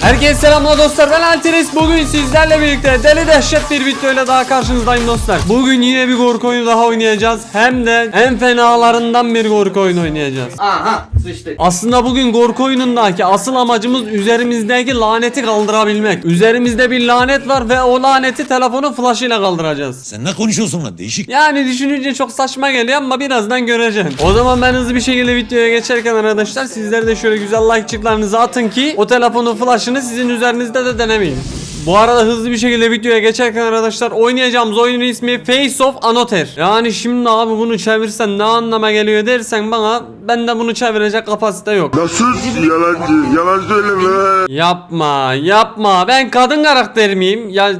Herkese selamlar dostlar. Ben Alteris. Bugün sizlerle birlikte deli dehşet bir videoyla daha karşınızdayım dostlar. Bugün yine bir korku oyunu daha oynayacağız. Hem de en fenalarından bir korku oyunu oynayacağız. Aha sıçtık. Aslında bugün korku oyunundaki asıl amacımız üzerimizdeki laneti kaldırabilmek. Üzerimizde bir lanet var ve o laneti telefonun flash ile kaldıracağız. Sen ne konuşuyorsun lan? Değişik. yani düşününce çok saçma geliyor ama birazdan göreceğim. O zaman ben hızlı bir şekilde videoya geçerken arkadaşlar sizler de şöyle güzel like'çıklarınızı atın ki o telefonun flash'ını sizin üzerinizde de denemeyin. Bu arada hızlı bir şekilde videoya geçerken arkadaşlar oynayacağımız oyunun ismi Face of Anoter. Yani şimdi abi bunu çevirsen ne anlama geliyor dersen bana ben de bunu çevirecek kapasite yok. Nasıl yalancı? Yalan söyleme. Yapma yapma ben kadın karakter miyim? Ya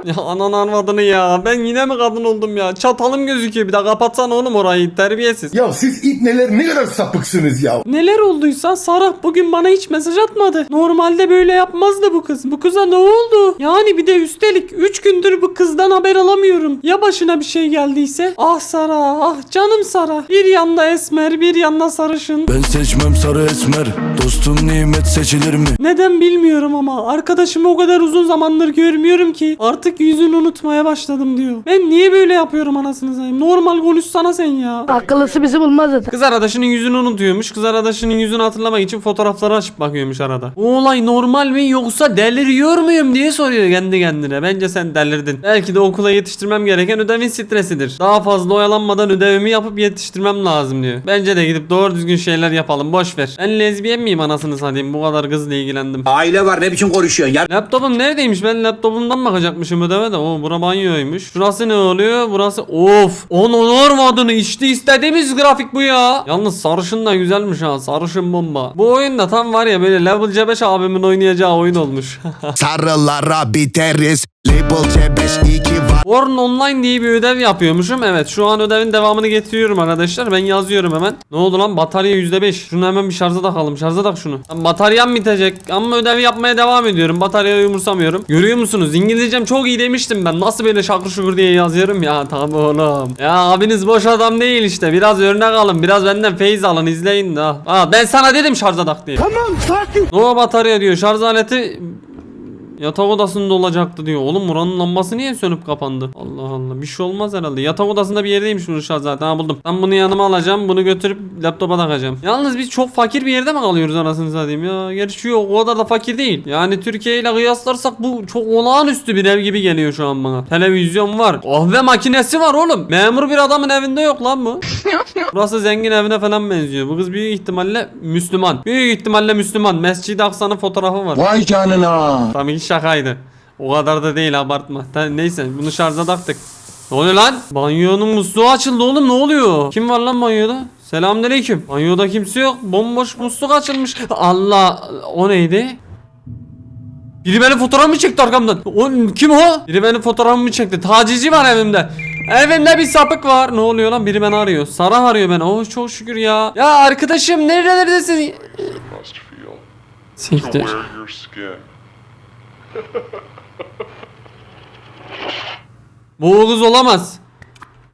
ya anan arvadını ya. Ben yine mi kadın oldum ya? Çatalım gözüküyor bir de kapatsana oğlum orayı terbiyesiz. Ya siz ipneler ne kadar sapıksınız ya. Neler olduysa Sarah bugün bana hiç mesaj atmadı. Normalde böyle yapmazdı bu kız. Bu kıza ne oldu? Yani bir de üstelik 3 gündür bu kızdan haber alamıyorum. Ya başına bir şey geldiyse? Ah Sarah, ah canım Sarah. Bir yanda esmer, bir yanda sarışın. Ben seçmem sarı esmer Dostum nimet seçilir mi? Neden bilmiyorum ama arkadaşımı o kadar uzun zamandır görmüyorum ki artık yüzünü unutmaya başladım diyor. Ben niye böyle yapıyorum anasını satayım? Normal konuşsana sen ya. Akıllısı bizi bulmaz zaten. Kız arkadaşının yüzünü unutuyormuş. Kız arkadaşının yüzünü hatırlamak için fotoğrafları açıp bakıyormuş arada. O olay normal mi yoksa deliriyor muyum diye soruyor kendi kendine. Bence sen delirdin. Belki de okula yetiştirmem gereken ödevin stresidir. Daha fazla oyalanmadan ödevimi yapıp yetiştirmem lazım diyor. Bence de gidip doğru düzgün şeyler yapalım. Boş ver. Ben lezbiyen miyim anasını satayım? Bu kadar kızla ilgilendim. Aile var ne biçim konuşuyorsun ya. Laptopum neredeymiş? Ben laptopumdan bakacakmışım ödeve de. O bura banyoymuş. Şurası ne oluyor? Burası of. Onun ormadını işte istediğimiz grafik bu ya. Yalnız sarışın da güzelmiş ha. Sarışın bomba. Bu oyunda tam var ya böyle level C5 abimin oynayacağı oyun olmuş. Sarılara biteriz Label C5 2 var Warren Online diye bir ödev yapıyormuşum. Evet şu an ödevin devamını getiriyorum arkadaşlar. Ben yazıyorum hemen. Ne oldu lan? Batarya %5. Şunu hemen bir şarja takalım. Şarja tak şunu. Lan bataryam bitecek. Ama ödevi yapmaya devam ediyorum. Bataryayı umursamıyorum. Görüyor musunuz? İngilizcem çok iyi demiştim ben. Nasıl böyle şakır şukur diye yazıyorum ya. Tamam oğlum. Ya abiniz boş adam değil işte. Biraz örnek alın. Biraz benden feyiz alın. izleyin de. Ha, ben sana dedim şarja tak diye. Tamam sakin. No batarya diyor. Şarj aleti Yatak odasında olacaktı diyor. Oğlum buranın lambası niye sönüp kapandı? Allah Allah. Bir şey olmaz herhalde. Yatak odasında bir yerdeymiş şarj zaten. Ha buldum. Ben bunu yanıma alacağım. Bunu götürüp laptopa takacağım. Yalnız biz çok fakir bir yerde mi kalıyoruz anasını satayım ya? Gerçi yok o kadar da fakir değil. Yani Türkiye ile kıyaslarsak bu çok olağanüstü bir ev gibi geliyor şu an bana. Televizyon var. Kahve makinesi var oğlum. Memur bir adamın evinde yok lan bu. Burası zengin evine falan benziyor. Bu kız büyük ihtimalle Müslüman. Büyük ihtimalle Müslüman. Mescid-i Aksa'nın fotoğrafı var. Vay canına. Tabii ki şakaydı. O kadar da değil abartma. Neyse bunu şarja taktık. Ne oluyor lan? Banyonun musluğu açıldı oğlum ne oluyor? Kim var lan banyoda? Selamünaleyküm. Banyoda kimse yok. Bomboş musluk açılmış. Allah o neydi? Biri benim fotoğrafımı çekti arkamdan. O kim o? Biri benim fotoğrafımı çekti. Tacizci var evimde. Evimde bir sapık var. Ne oluyor lan? Biri beni arıyor. Sara arıyor beni. Oh çok şükür ya. Ya arkadaşım nerelerdesin? Siktir. Kız olamaz.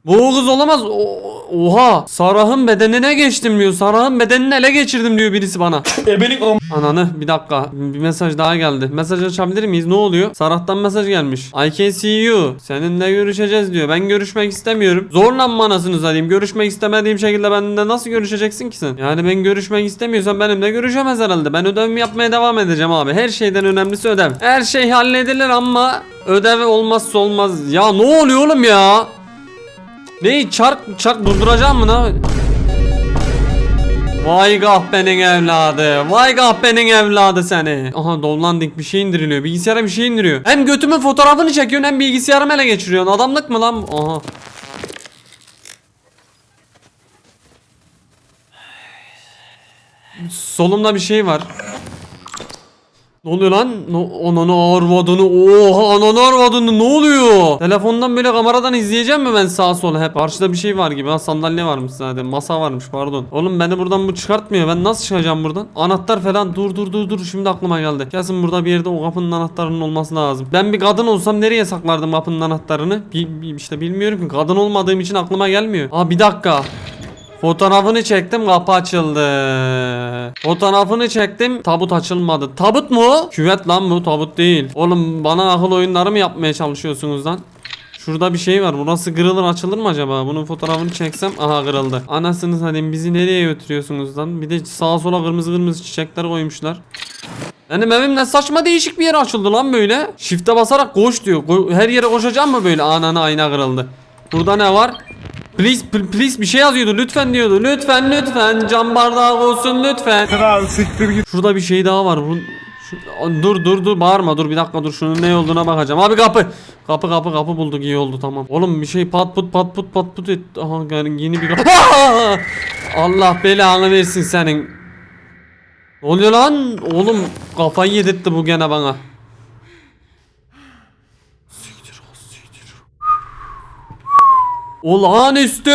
Bu kız olamaz. O- oha. Sarah'ın bedenine geçtim diyor. Sarah'ın bedenini ele geçirdim diyor birisi bana. Ebelik Ananı bir dakika. Bir mesaj daha geldi. Mesaj açabilir miyiz? Ne oluyor? Sarah'tan mesaj gelmiş. I can see you. Seninle görüşeceğiz diyor. Ben görüşmek istemiyorum. Zorla mı anasını satayım? Görüşmek istemediğim şekilde benimle nasıl görüşeceksin ki sen? Yani ben görüşmek istemiyorsam benimle görüşemez herhalde. Ben ödevimi yapmaya devam edeceğim abi. Her şeyden önemlisi ödev. Her şey halledilir ama ödev olmazsa olmaz. Ya ne oluyor oğlum ya? Neyi çark çark durduracağım mı ne? Vay kahpenin evladı. Vay kahpenin evladı seni. Aha downloading bir şey indiriliyor. Bilgisayara bir şey indiriyor. Hem götümün fotoğrafını çekiyorsun hem bilgisayarımı ele geçiriyorsun. Adamlık mı lan? Aha. Solumda bir şey var. Ne oluyor lan? No, ananı arvadını. Oha ananı arvadını ne oluyor? Telefondan böyle kameradan izleyeceğim mi ben sağa sola hep? Karşıda bir şey var gibi. Ha sandalye varmış zaten. Masa varmış pardon. Oğlum beni buradan bu çıkartmıyor. Ben nasıl çıkacağım buradan? Anahtar falan. Dur dur dur dur. Şimdi aklıma geldi. Kesin burada bir yerde o kapının anahtarının olması lazım. Ben bir kadın olsam nereye saklardım kapının anahtarını? Bi- işte bilmiyorum ki. Kadın olmadığım için aklıma gelmiyor. Aa bir dakika. Fotoğrafını çektim kapı açıldı. Fotoğrafını çektim tabut açılmadı. Tabut mu? Küvet lan bu tabut değil. Oğlum bana akıl oyunları mı yapmaya çalışıyorsunuz lan? Şurada bir şey var. Burası kırılır açılır mı acaba? Bunun fotoğrafını çeksem aha kırıldı. Anasını satayım bizi nereye götürüyorsunuz lan? Bir de sağa sola kırmızı kırmızı çiçekler koymuşlar. Benim evim ne saçma değişik bir yere açıldı lan böyle. Shift'e basarak koş diyor. Her yere koşacağım mı böyle? Ananı ayna kırıldı. Burada ne var? Please, pl- please bir şey yazıyordu. Lütfen diyordu. Lütfen, lütfen. Cam bardağı olsun lütfen. Şurada bir şey daha var. Bu- şu- dur dur dur bağırma dur bir dakika dur şunun ne olduğuna bakacağım. Abi kapı. Kapı kapı kapı bulduk iyi oldu tamam. Oğlum bir şey pat put pat put pat put et. Aha yani yeni bir kapı. Allah belanı versin senin. Ne oluyor lan? Oğlum kafayı yedirtti bu gene bana. Siktir ol, siktir. Olağanüstü.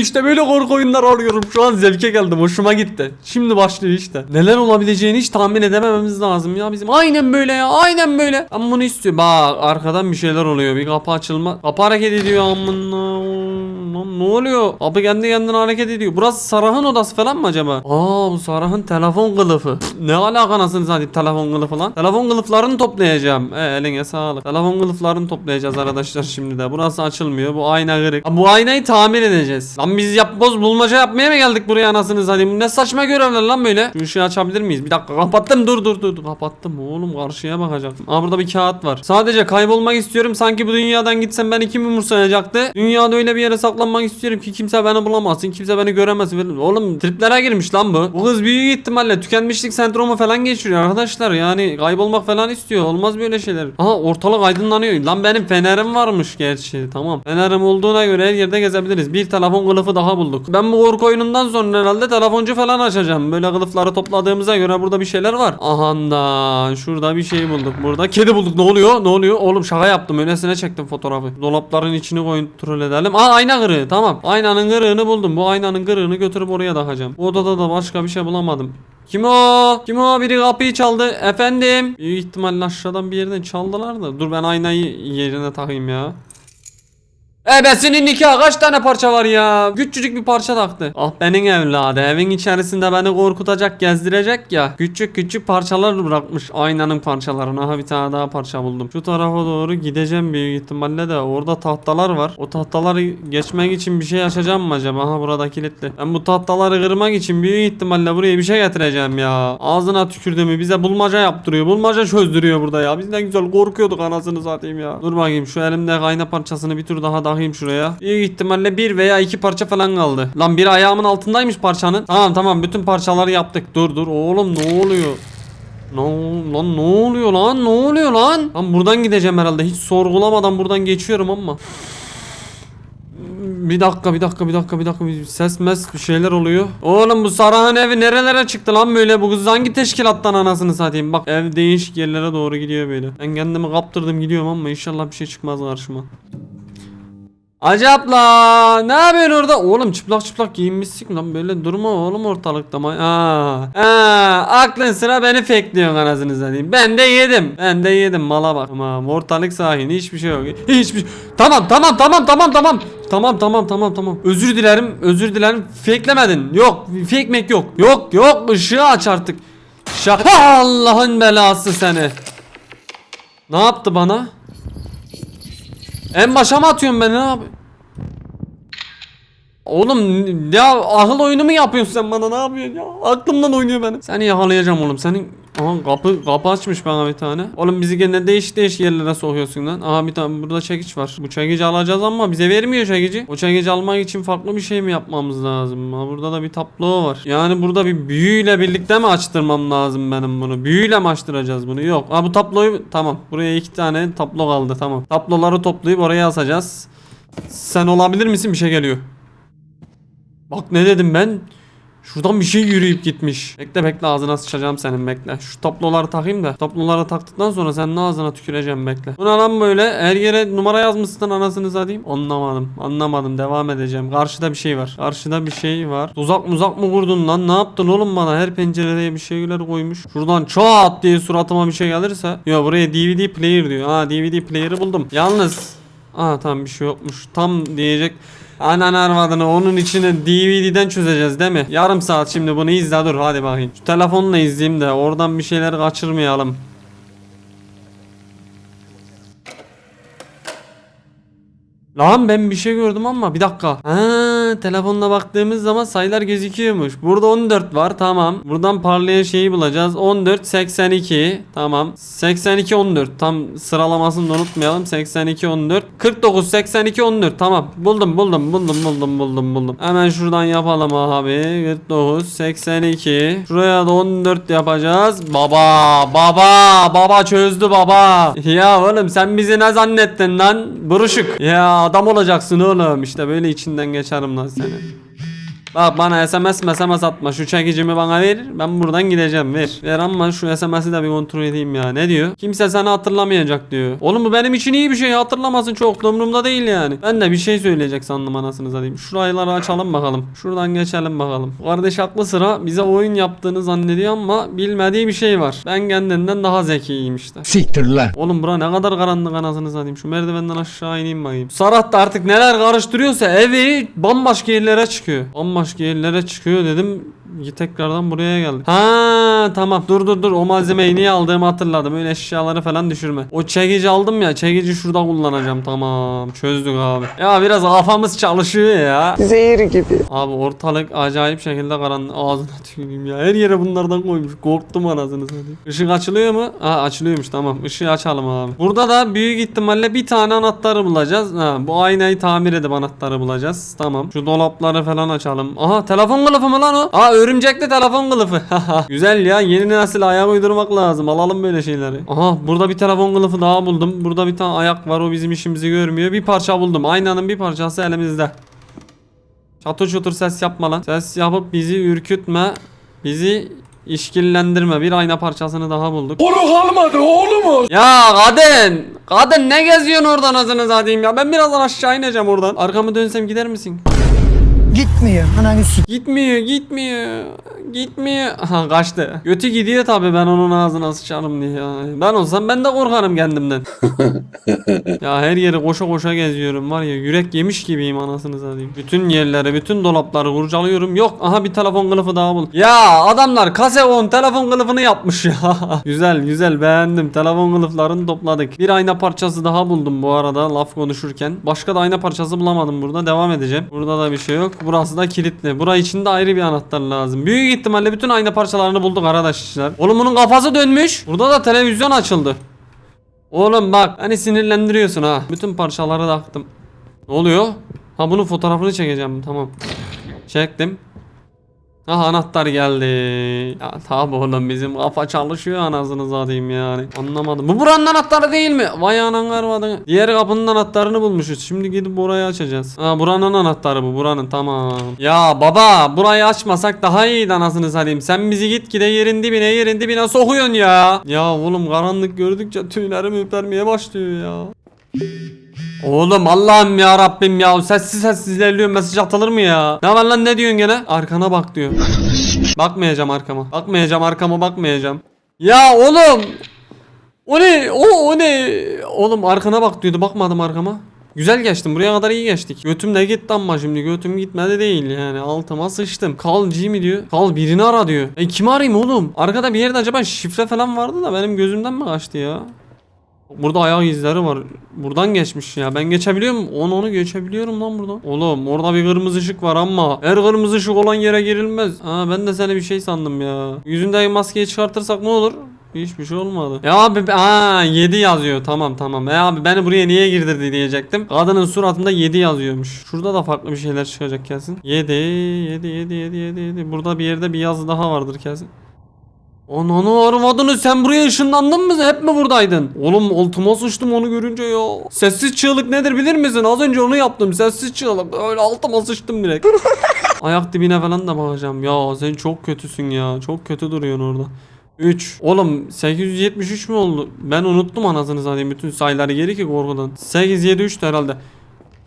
İşte böyle korku oyunlar arıyorum. Şu an zevke geldim. Hoşuma gitti. Şimdi başlıyor işte. Neler olabileceğini hiç tahmin edemememiz lazım ya bizim. Aynen böyle ya. Aynen böyle. Ben bunu istiyorum. Bak arkadan bir şeyler oluyor. Bir kapı açılma. Kapı hareket ediyor amına. Lan ne oluyor? Kapı kendi kendine hareket ediyor. Burası Sarah'ın odası falan mı acaba? Aa bu Sarah'ın telefon kılıfı. ne alaka anasını satayım telefon kılıfı lan? Telefon kılıflarını toplayacağım. E, eline sağlık. Telefon kılıflarını toplayacağız arkadaşlar şimdi de. Burası açılmıyor. Bu ayna kırık. Ha, bu aynayı tamir edeceğiz. Lan biz yapboz bulmaca yapmaya mı geldik buraya anasını satayım? Ne saçma görevler lan böyle. Şu ışığı açabilir miyiz? Bir dakika kapattım. Dur dur dur. dur. Kapattım oğlum karşıya bakacaktım. Aa burada bir kağıt var. Sadece kaybolmak istiyorum. Sanki bu dünyadan gitsem beni kim umursayacaktı? Dünyada öyle bir yere saklanmak istiyorum ki kimse beni bulamazsın. Kimse beni göremezsin. Oğlum triplere girmiş lan bu. Bu kız büyük ihtimalle tükenmişlik sendromu falan geçiriyor arkadaşlar. Yani kaybolmak falan istiyor. Olmaz böyle şeyler. Aha ortalık aydınlanıyor. Lan benim fenerim varmış gerçi. Tamam. Fenerim olduğuna göre her yerde gezebiliriz. Bir telefon kılıfı daha bulduk. Ben bu korku oyunundan sonra herhalde telefoncu falan açacağım. Böyle kılıfları topladığımıza göre burada bir şeyler var. Aha da şurada bir şey bulduk. Burada kedi bulduk. Ne oluyor? Ne oluyor? Oğlum şaka yaptım. Öylesine çektim fotoğrafı. Dolapların içini kontrol edelim. Aa ayna kırığı. Tamam. Aynanın kırığını buldum. Bu aynanın kırığını götürüp oraya takacağım. Bu odada da başka bir şey bulamadım. Kim o? Kim o? Biri kapıyı çaldı. Efendim? Büyük ihtimalle aşağıdan bir yerden çaldılar da. Dur ben aynayı yerine takayım ya. Ebesinin nikahı kaç tane parça var ya? Küçücük bir parça taktı. Ah benim evladı evin içerisinde beni korkutacak gezdirecek ya. Küçük küçük parçalar bırakmış aynanın parçalarını. Aha bir tane daha parça buldum. Şu tarafa doğru gideceğim büyük ihtimalle de orada tahtalar var. O tahtaları geçmek için bir şey açacağım mı acaba? Aha burada kilitli. Ben bu tahtaları kırmak için büyük ihtimalle buraya bir şey getireceğim ya. Ağzına tükürdüğümü bize bulmaca yaptırıyor. Bulmaca çözdürüyor burada ya. Biz ne güzel korkuyorduk anasını satayım ya. Dur bakayım şu elimde kayna parçasını bir tur daha takayım şuraya. Büyük ihtimalle bir veya iki parça falan kaldı. Lan bir ayağımın altındaymış parçanın. Tamam tamam bütün parçaları yaptık. Dur dur oğlum ne oluyor? Ne lan ne oluyor lan? Ne oluyor lan? Lan buradan gideceğim herhalde. Hiç sorgulamadan buradan geçiyorum ama. Bir dakika bir dakika bir dakika bir dakika bir ses mes bir şeyler oluyor. Oğlum bu Sarah'ın evi nerelere çıktı lan böyle bu kız hangi teşkilattan anasını satayım bak ev değişik yerlere doğru gidiyor böyle. Ben kendimi kaptırdım gidiyorum ama inşallah bir şey çıkmaz karşıma. Acapla ne yapıyorsun orada? Oğlum çıplak çıplak giyinmişsin lan böyle durma oğlum ortalıkta. ma- Aa, aa, aklın sıra beni fekliyorsun anasını satayım. Ben de yedim. Ben de yedim mala bak. Tamam ortalık sakin hiçbir şey yok. Hiçbir Tamam tamam tamam tamam tamam. Tamam tamam tamam tamam. Özür dilerim özür dilerim. Fakelemedin. Yok fakemek yok. Yok yok ışığı aç artık. Şaka Allah'ın belası seni. Ne yaptı bana? En başa mı atıyorsun beni abi? Oğlum ya akıl oyunu mu yapıyorsun sen bana ne yapıyorsun ya? Aklımdan oynuyor benim. Seni yakalayacağım oğlum. Senin Aha kapı kapı açmış bana bir tane. Oğlum bizi gene değişik değişik yerlere sokuyorsun lan. Aha bir tane burada çekiç var. Bu çekici alacağız ama bize vermiyor çekici. O çekici almak için farklı bir şey mi yapmamız lazım? Ha burada da bir tablo var. Yani burada bir büyüyle birlikte mi açtırmam lazım benim bunu? Büyüyle mi açtıracağız bunu? Yok. Ha bu tabloyu tamam. Buraya iki tane tablo kaldı tamam. Tabloları toplayıp oraya asacağız. Sen olabilir misin? Bir şey geliyor. Bak ne dedim ben? Şuradan bir şey yürüyüp gitmiş. Bekle bekle ağzına sıçacağım senin bekle. Şu tabloları takayım da. Tabloları taktıktan sonra senin ağzına tüküreceğim bekle. Bu lan böyle? Her yere numara yazmışsın anasını satayım. Anlamadım. Anlamadım. Devam edeceğim. Karşıda bir şey var. Karşıda bir şey var. Tuzak muzak mı kurdun lan? Ne yaptın oğlum bana? Her pencereye bir şeyler koymuş. Şuradan çat diye suratıma bir şey gelirse. Yo buraya DVD player diyor. Ha DVD player'ı buldum. Yalnız Aa tamam bir şey yokmuş. Tam diyecek. Anan arvadını onun içine DVD'den çözeceğiz değil mi? Yarım saat şimdi bunu izle dur hadi bakayım. Şu telefonla izleyeyim de oradan bir şeyler kaçırmayalım. Lan ben bir şey gördüm ama bir dakika. Ha, telefonla baktığımız zaman sayılar gözüküyormuş. Burada 14 var tamam. Buradan parlayan şeyi bulacağız. 14 82 tamam. 82 14 tam sıralamasını da unutmayalım. 82 14 49 82 14 tamam. Buldum buldum buldum buldum buldum buldum. Hemen şuradan yapalım abi. 49 82 Şuraya da 14 yapacağız. Baba baba baba çözdü baba. Ya oğlum sen bizi ne zannettin lan? Buruşuk. Ya adam olacaksın oğlum. İşte böyle içinden geçerim lan seni. Bak bana SMS SMS atma. Şu çekicimi bana ver. Ben buradan gideceğim. Ver. Ver ama şu SMS'i de bir kontrol edeyim ya. Ne diyor? Kimse seni hatırlamayacak diyor. Oğlum bu benim için iyi bir şey. Hatırlamasın çok da umurumda değil yani. Ben de bir şey söyleyecek sandım anasını satayım. Şurayları açalım bakalım. Şuradan geçelim bakalım. Kardeş aklı sıra bize oyun yaptığını zannediyor ama bilmediği bir şey var. Ben kendinden daha zekiyim işte. Siktir lan. Oğlum bura ne kadar karanlık anasını satayım. Şu merdivenden aşağı ineyim bakayım. Sarat da artık neler karıştırıyorsa evi bambaşka yerlere çıkıyor. Bambaşka yerlere çıkıyor dedim. Tekrardan buraya geldi. Ha tamam dur dur dur o malzemeyi niye aldığımı hatırladım. Öyle eşyaları falan düşürme. O çekici aldım ya çekici şurada kullanacağım tamam çözdük abi. Ya biraz kafamız çalışıyor ya. Zehir gibi. Abi ortalık acayip şekilde karanlık. Ağzına tüküreyim ya. Her yere bunlardan koymuş. Korktum anasını satayım. Işık açılıyor mu? Ha açılıyormuş tamam. Işığı açalım abi. Burada da büyük ihtimalle bir tane anahtarı bulacağız. Ha bu aynayı tamir edip anahtarı bulacağız. Tamam. Şu dolapları falan açalım. Aha telefon kılıfı mı lan o? Aa örümcekli telefon kılıfı. Güzel ya. Yeni nesil ayak uydurmak lazım. Alalım böyle şeyleri. Aha burada bir telefon kılıfı daha buldum. Burada bir tane ayak var. O bizim işimizi görmüyor. Bir parça buldum. Aynanın bir parçası elimizde. Çatır çutur ses yapma lan. Ses yapıp bizi ürkütme. Bizi işkillendirme. Bir ayna parçasını daha bulduk. Oru kalmadı oğlumuz. Ya kadın! Kadın ne geziyorsun oradan azını satayım ya? Ben birazdan aşağı ineceğim oradan. Arkamı dönsem gider misin? Gitmiyor. Ananı s- Gitmiyor, gitmiyor. Gitmiyor. Aha kaçtı. Götü gidiyor tabi ben onun ağzına sıçarım diye. ya. Ben olsam ben de korkarım kendimden. ya her yeri koşa koşa geziyorum var ya yürek yemiş gibiyim anasını satayım. Bütün yerleri, bütün dolapları kurcalıyorum. Yok aha bir telefon kılıfı daha bul. Ya adamlar kase 10 telefon kılıfını yapmış ya. güzel güzel beğendim. Telefon kılıflarını topladık. Bir ayna parçası daha buldum bu arada laf konuşurken. Başka da ayna parçası bulamadım burada. Devam edeceğim. Burada da bir şey yok. Burası da kilitli. Bura için de ayrı bir anahtar lazım. Büyük ihtimalle bütün ayna parçalarını bulduk arkadaşlar. Oğlum bunun kafası dönmüş. Burada da televizyon açıldı. Oğlum bak hani sinirlendiriyorsun ha. Bütün parçaları taktım. Ne oluyor? Ha bunun fotoğrafını çekeceğim tamam. Çektim. Aha anahtar geldi. Ya tabi oğlum bizim kafa çalışıyor anasını satayım yani. Anlamadım. Bu buranın anahtarı değil mi? Vay anan arvadını. Diğer kapının anahtarını bulmuşuz. Şimdi gidip burayı açacağız. Ha buranın anahtarı bu buranın tamam. Ya baba burayı açmasak daha iyiydi anasını satayım. Sen bizi git gide yerin dibine yerin dibine sokuyorsun ya. Ya oğlum karanlık gördükçe tüylerim ürpermeye başlıyor ya. Oğlum Allah'ım ya Rabbim ya sessiz sessiz ilerliyorum mesaj atılır mı ya? Ne var lan ne diyorsun gene? Arkana bak diyor. Bakmayacağım arkama. Bakmayacağım arkama bakmayacağım. Ya oğlum. O ne? O, o ne? Oğlum arkana bak diyordu bakmadım arkama. Güzel geçtim buraya kadar iyi geçtik. Götüm de gitti ama şimdi götüm gitmedi değil yani altıma sıçtım. Kal G mi diyor? Kal birini ara diyor. E kimi arayayım oğlum? Arkada bir yerde acaba şifre falan vardı da benim gözümden mi kaçtı ya? Burada ayak izleri var. Buradan geçmiş ya. Ben geçebiliyor muyum? Onu onu geçebiliyorum lan buradan. Oğlum orada bir kırmızı ışık var ama her kırmızı ışık olan yere girilmez. Ha ben de seni bir şey sandım ya. Yüzündeki maskeyi çıkartırsak ne olur? Hiçbir şey olmadı. Ya abi aa 7 yazıyor. Tamam tamam. Ya abi beni buraya niye girdirdi diyecektim. Kadının suratında 7 yazıyormuş. Şurada da farklı bir şeyler çıkacak kesin. 7 7 7 7 7 7. Burada bir yerde bir yazı daha vardır kesin. Ananı arvadını sen buraya ışınlandın mı? Hep mi buradaydın? Oğlum altıma sıçtım onu görünce ya. Sessiz çığlık nedir bilir misin? Az önce onu yaptım. Sessiz çığlık. Öyle altıma sıçtım direkt. Ayak dibine falan da bakacağım. Ya sen çok kötüsün ya. Çok kötü duruyorsun orada. 3. Oğlum 873 mü oldu? Ben unuttum anasını satayım bütün sayıları geri ki korkudan. 873 herhalde.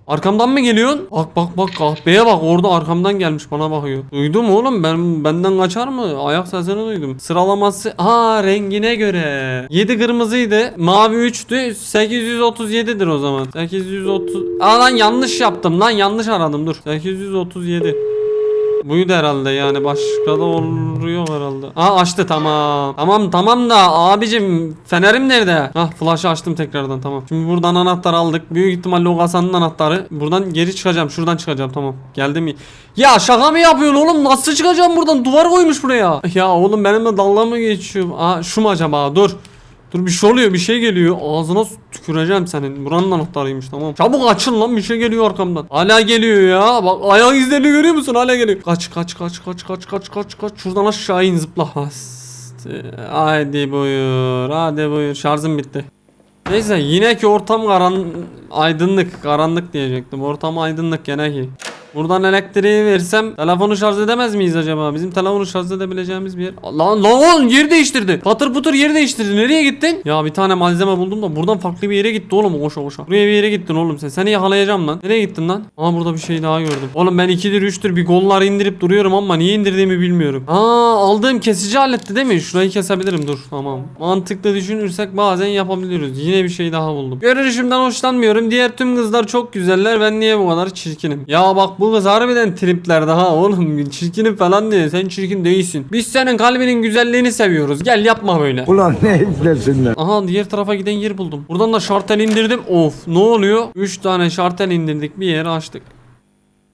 Arkamdan mı geliyorsun? Bak bak bak kahpeye bak orada arkamdan gelmiş bana bakıyor. Duydum oğlum ben benden kaçar mı? Ayak sesini duydum. Sıralaması ha rengine göre. 7 kırmızıydı. Mavi 3'tü. 837'dir o zaman. 830. Aa lan yanlış yaptım lan yanlış aradım dur. 837. Buydu herhalde yani başka da oluyor herhalde. Aa açtı tamam. Tamam tamam da abicim fenerim nerede? Hah flash'ı açtım tekrardan tamam. Şimdi buradan anahtar aldık. Büyük ihtimalle o kasanın anahtarı. Buradan geri çıkacağım. Şuradan çıkacağım tamam. Geldi mi? Ya şaka mı yapıyorsun oğlum? Nasıl çıkacağım buradan? Duvar koymuş buraya. Ya oğlum benimle dalga mı geçiyor? Aa şu mu acaba? Dur. Dur bir şey oluyor bir şey geliyor. Ağzına tüküreceğim senin. Buranın anahtarıymış tamam. Çabuk açın lan bir şey geliyor arkamdan. Hala geliyor ya. Bak ayak izlerini görüyor musun? Hala geliyor. Kaç kaç kaç kaç kaç kaç kaç kaç. Şuradan aşağı in zıpla. Haydi buyur hadi buyur. Şarjım bitti. Neyse yine ki ortam karan aydınlık karanlık diyecektim. Ortam aydınlık gene ki Buradan elektriği versem telefonu şarj edemez miyiz acaba? Bizim telefonu şarj edebileceğimiz bir yer. Lan lan oğlum yer değiştirdi. Patır putur yer değiştirdi. Nereye gittin? Ya bir tane malzeme buldum da buradan farklı bir yere gitti oğlum koşa koşa. Buraya bir yere gittin oğlum sen. Seni yakalayacağım lan. Nereye gittin lan? Aa burada bir şey daha gördüm. Oğlum ben 2'dir 3'tür bir gollar indirip duruyorum ama niye indirdiğimi bilmiyorum. Aa aldığım kesici aletti değil mi? Şurayı kesebilirim dur. Tamam. Mantıklı düşünürsek bazen yapabiliyoruz. Yine bir şey daha buldum. Görünüşümden hoşlanmıyorum. Diğer tüm kızlar çok güzeller. Ben niye bu kadar çirkinim? Ya bak bu kız harbiden triplerde ha oğlum. Çirkinim falan diye. Sen çirkin değilsin. Biz senin kalbinin güzelliğini seviyoruz. Gel yapma böyle. Ulan ne izlesinler. Aha diğer tarafa giden yer buldum. Buradan da şartel indirdim. Of ne oluyor? 3 tane şartel indirdik. Bir yere açtık.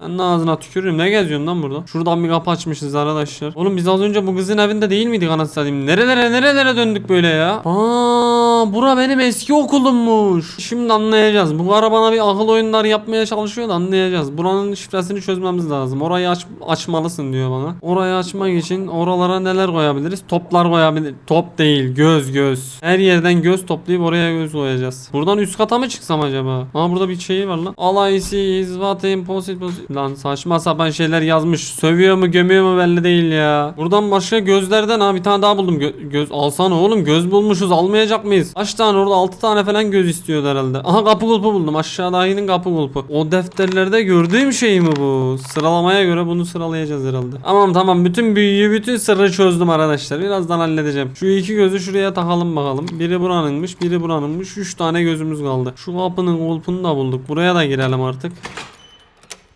Ben de ağzına tükürürüm. Ne geziyorsun lan burada? Şuradan bir kapı açmışız arkadaşlar. Oğlum biz az önce bu kızın evinde değil miydik anasını satayım? Nerelere nerelere döndük böyle ya? Aa, bura benim eski okulummuş. Şimdi anlayacağız. Bu ara bana bir akıl oyunları yapmaya çalışıyor da anlayacağız. Buranın şifresini çözmemiz lazım. Orayı aç, açmalısın diyor bana. Orayı açmak için oralara neler koyabiliriz? Toplar koyabilir. Top değil göz göz. Her yerden göz toplayıp oraya göz koyacağız. Buradan üst kata mı çıksam acaba? Aa burada bir şey var lan. All I see is what impossible. Lan saçma sapan şeyler yazmış. Sövüyor mu gömüyor mu belli değil ya. Buradan başka gözlerden ha bir tane daha buldum. Gö- göz alsana oğlum göz bulmuşuz almayacak mıyız? Kaç tane orada 6 tane falan göz istiyordu herhalde. Aha kapı kulpu buldum. Aşağıdakinin kapı kulpu. O defterlerde gördüğüm şey mi bu? Sıralamaya göre bunu sıralayacağız herhalde. Tamam tamam bütün büyüyü bütün sırrı çözdüm arkadaşlar. Birazdan halledeceğim. Şu iki gözü şuraya takalım bakalım. Biri buranınmış biri buranınmış. 3 tane gözümüz kaldı. Şu kapının kulpunu da bulduk. Buraya da girelim artık.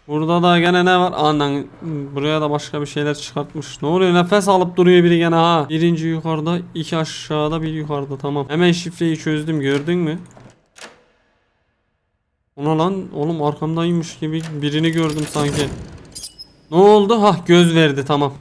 Burada da gene ne var? Anan buraya da başka bir şeyler çıkartmış. Ne oluyor? Nefes alıp duruyor biri gene ha. Birinci yukarıda, iki aşağıda, bir yukarıda. Tamam. Hemen şifreyi çözdüm. Gördün mü? Ona lan oğlum arkamdaymış gibi birini gördüm sanki. Ne oldu? Hah göz verdi tamam.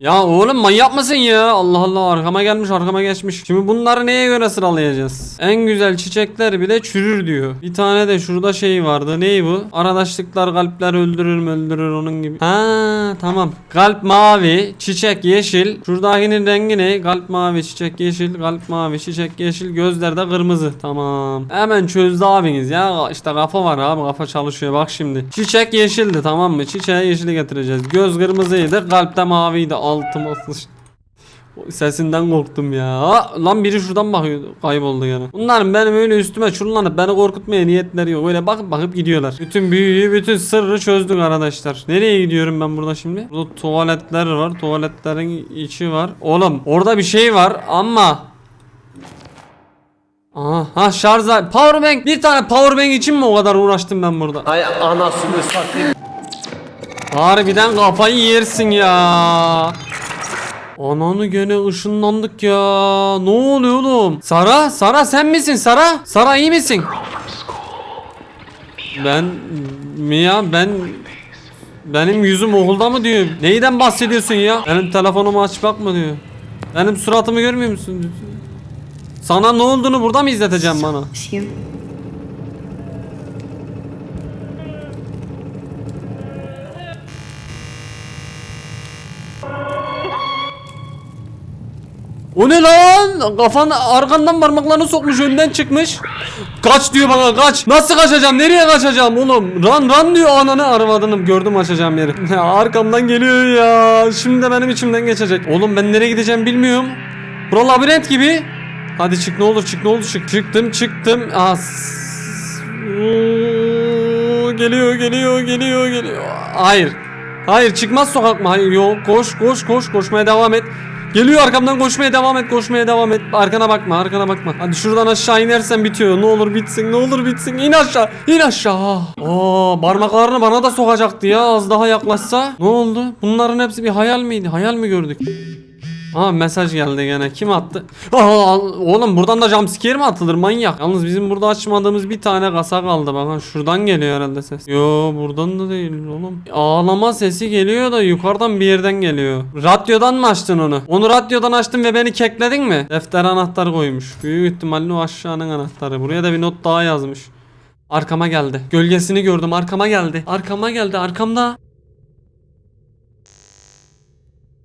Ya oğlum manyak mısın ya? Allah Allah arkama gelmiş arkama geçmiş. Şimdi bunları neye göre sıralayacağız? En güzel çiçekler bile çürür diyor. Bir tane de şurada şey vardı. Ney bu? Aradaşlıklar kalpler öldürür mü öldürür onun gibi. Ha tamam. Kalp mavi, çiçek yeşil. Şuradakinin rengi ne? Kalp mavi, çiçek yeşil, kalp mavi, çiçek yeşil, gözler de kırmızı. Tamam. Hemen çözdü abiniz ya. İşte kafa var abi kafa çalışıyor bak şimdi. Çiçek yeşildi tamam mı? Çiçeğe yeşili getireceğiz. Göz kırmızıydı, kalp de maviydi. Altıma sıç. Sesinden korktum ya. Aa, Lan biri şuradan bakıyor. Kayboldu yani. Bunların benim öyle üstüme çullanıp beni korkutmaya niyetleri yok. Öyle bakıp bakıp gidiyorlar. Bütün büyüyü, bütün sırrı çözdük arkadaşlar. Nereye gidiyorum ben burada şimdi? Burada tuvaletler var. Tuvaletlerin içi var. Oğlum orada bir şey var ama Aha ha şarj powerbank bir tane powerbank için mi o kadar uğraştım ben burada? Hay anasını satayım. Harbiden kafayı yersin ya. Ananı gene ışınlandık ya. Ne oluyor oğlum? Sara, Sara sen misin Sara? Sara iyi misin? Ben mi ya ben benim yüzüm okulda mı diyor? Neyden bahsediyorsun ya? Benim telefonumu aç bak mı diyor. Benim suratımı görmüyor musun? Sana ne olduğunu burada mı izleteceğim bana? O ne lan? Kafan arkandan parmaklarını sokmuş önden çıkmış. Kaç diyor bana kaç. Nasıl kaçacağım? Nereye kaçacağım oğlum? Run run diyor ananı aramadığını gördüm açacağım yeri. Arkamdan geliyor ya. Şimdi de benim içimden geçecek. Oğlum ben nereye gideceğim bilmiyorum. Bura labirent gibi. Hadi çık ne olur çık ne olur çık. Çıktım çıktım. As. geliyor geliyor geliyor geliyor. Hayır. Hayır çıkmaz sokak mı? Hayır yok koş koş koş koşmaya devam et. Geliyor arkamdan koşmaya devam et koşmaya devam et. Arkana bakma arkana bakma. Hadi şuradan aşağı inersen bitiyor. Ne olur bitsin ne olur bitsin. İn aşağı in aşağı. Aa parmaklarını bana da sokacaktı ya az daha yaklaşsa. Ne oldu? Bunların hepsi bir hayal miydi? Hayal mi gördük? Aa mesaj geldi gene. Kim attı? Aa oğlum buradan da jumpscare mi atılır manyak? Yalnız bizim burada açmadığımız bir tane kasa kaldı. Bakın şuradan geliyor herhalde ses. Yo buradan da değil oğlum. Ağlama sesi geliyor da yukarıdan bir yerden geliyor. Radyodan mı açtın onu? Onu radyodan açtın ve beni kekledin mi? Defter anahtarı koymuş. Büyük ihtimalle o aşağının anahtarı. Buraya da bir not daha yazmış. Arkama geldi. Gölgesini gördüm. Arkama geldi. Arkama geldi. Arkamda.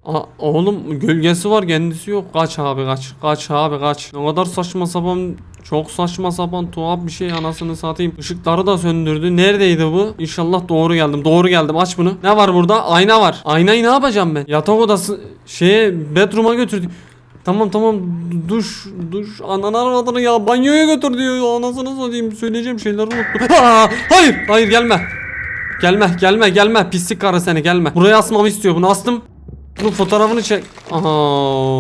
Aa, oğlum gölgesi var kendisi yok. Kaç abi kaç. Kaç abi kaç. Ne kadar saçma sapan çok saçma sapan tuhaf bir şey anasını satayım. Işıkları da söndürdü. Neredeydi bu? İnşallah doğru geldim. Doğru geldim. Aç bunu. Ne var burada? Ayna var. Aynayı ne yapacağım ben? Yatak odası şeye bedroom'a götürdü. Tamam tamam duş duş ananı aramadığını ya banyoya götür diyor anasını satayım söyleyeceğim şeyleri unuttum. Hayır hayır gelme. Gelme gelme gelme pislik karı seni gelme. Buraya asmamı istiyor bunu astım. Bunun fotoğrafını çek. Aha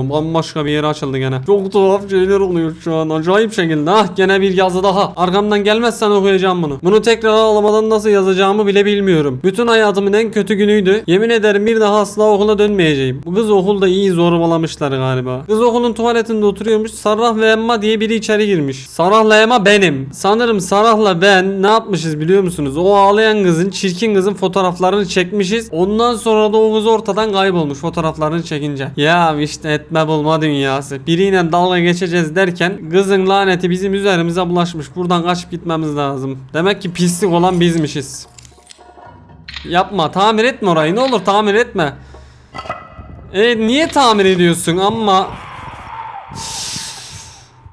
bambaşka bir yere açıldı gene. Çok tuhaf şeyler oluyor şu an. Acayip şekilde. Ah gene bir yazı daha. Arkamdan gelmezsen okuyacağım bunu. Bunu tekrar ağlamadan nasıl yazacağımı bile bilmiyorum. Bütün hayatımın en kötü günüydü. Yemin ederim bir daha asla okula dönmeyeceğim. Bu kız okulda iyi zorbalamışlar galiba. Kız okulun tuvaletinde oturuyormuş. Sarah ve Emma diye biri içeri girmiş. Sarah'la Emma benim. Sanırım Sarah'la ben ne yapmışız biliyor musunuz? O ağlayan kızın, çirkin kızın fotoğraflarını çekmişiz. Ondan sonra da o kız ortadan kaybolmuş fotoğraflarını çekince. Ya işte etme bulma dünyası. Biriyle dalga geçeceğiz derken kızın laneti bizim üzerimize bulaşmış. Buradan kaçıp gitmemiz lazım. Demek ki pislik olan bizmişiz. Yapma tamir etme orayı ne olur tamir etme. E niye tamir ediyorsun ama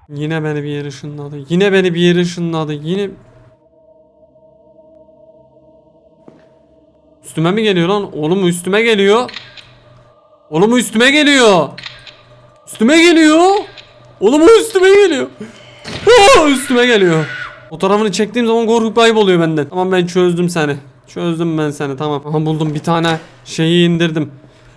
Yine beni bir yere ışınladı. Yine beni bir yere ışınladı. Yine Üstüme mi geliyor lan? Oğlum üstüme geliyor. Oğlum üstüme geliyor. Üstüme geliyor. Oğlum üstüme geliyor. Üstüme geliyor. Fotoğrafını çektiğim zaman korkup kayboluyor benden. Tamam ben çözdüm seni. Çözdüm ben seni tamam. Aha buldum bir tane şeyi indirdim.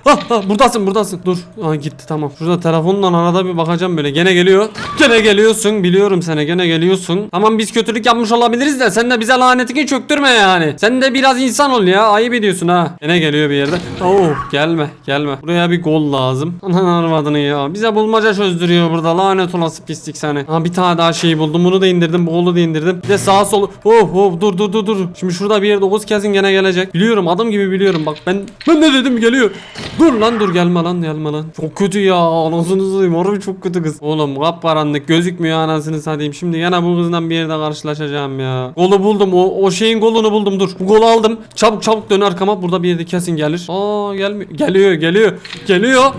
Ah, ah buradasın buradasın. Dur. Aa gitti tamam. Şurada telefonla arada bir bakacağım böyle. Gene geliyor. Gene geliyorsun. Biliyorum seni. Gene geliyorsun. Tamam biz kötülük yapmış olabiliriz de sen de bize lanetini çöktürme yani. Sen de biraz insan ol ya. Ayıp ediyorsun ha. Gene geliyor bir yerde. Oh gelme gelme. Buraya bir gol lazım. Anan arvadını ya. Bize bulmaca çözdürüyor burada. Lanet olası pislik seni. Ha bir tane daha şeyi buldum. Bunu da indirdim. Bu kolu da indirdim. Bir de sağa solu. Oh oh dur dur dur dur. Şimdi şurada bir yerde Oğuz kesin gene gelecek. Biliyorum adım gibi biliyorum. Bak ben ben ne dedim geliyor. Dur lan dur gelme lan gelme lan. Çok kötü ya anasını satayım harbi çok kötü kız. Oğlum kapkaranlık gözükmüyor anasını satayım. Şimdi yine bu kızla bir yerde karşılaşacağım ya. Golu buldum o, o şeyin golunu buldum dur. Bu golü aldım. Çabuk çabuk dön arkama burada bir yerde kesin gelir. Aa gelmiyor. Geliyor. Geliyor. Geliyor.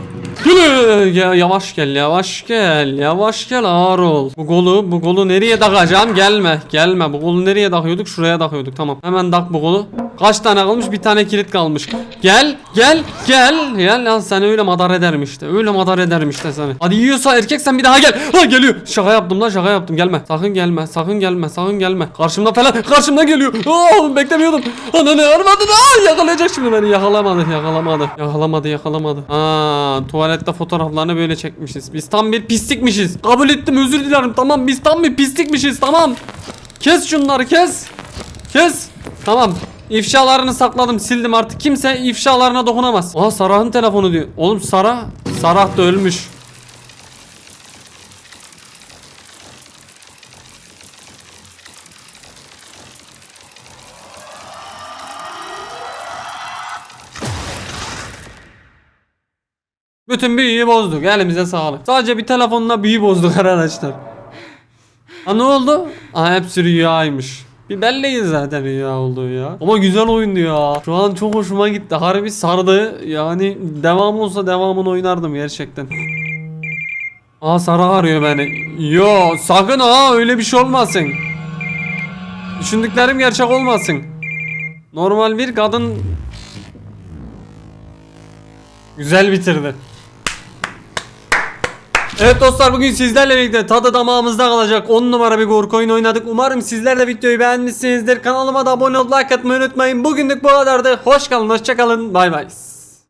Ya, yavaş gel yavaş gel. Yavaş gel ağır ol. Bu golü bu golü nereye takacağım? Gelme gelme. Bu golü nereye takıyorduk? Şuraya takıyorduk tamam. Hemen tak bu golü. Kaç tane kalmış? Bir tane kilit kalmış. Gel gel gel. Gel lan seni öyle madar ederim işte. Öyle madar ederim işte seni. Hadi yiyorsa erkek sen bir daha gel. Ha geliyor. Şaka yaptım lan şaka yaptım. Gelme. Sakın gelme. Sakın gelme. Sakın gelme. Karşımda falan. Karşımda geliyor. Aa beklemiyordum. Ana ne armadın? Aa yakalayacak şimdi beni. Yakalamadı. Yakalamadı. Yakalamadı. Yakalamadı. Aa tuvalette fotoğraflarını böyle çekmişiz. Biz tam bir pislikmişiz. Kabul ettim. Özür dilerim. Tamam biz tam bir pislikmişiz. Tamam. Kes şunları kes. Kes. Tamam. İfşalarını sakladım sildim artık kimse ifşalarına dokunamaz. Aa Sarah'ın telefonu diyor. Oğlum Sarah Sarah da ölmüş. Bütün büyüyü bozduk. Elimize sağlık. Sadece bir telefonla büyü bozduk arkadaşlar. Ha ne oldu? Ha hepsi rüyaymış. Bir belliydi zaten rüya olduğu ya. Ama güzel oyundu ya. Şu an çok hoşuma gitti. Harbi sardı. Yani devam olsa devamını oynardım gerçekten. Aa Sara arıyor beni. Yo sakın ha öyle bir şey olmasın. Düşündüklerim gerçek olmasın. Normal bir kadın Güzel bitirdi. Evet dostlar bugün sizlerle birlikte tadı damağımızda kalacak 10 numara bir korku oyunu oynadık. Umarım sizler de videoyu beğenmişsinizdir. Kanalıma da abone olup like atmayı unutmayın. Bugünlük bu kadardı. Hoş kalın, hoşça kalın. Bay bay.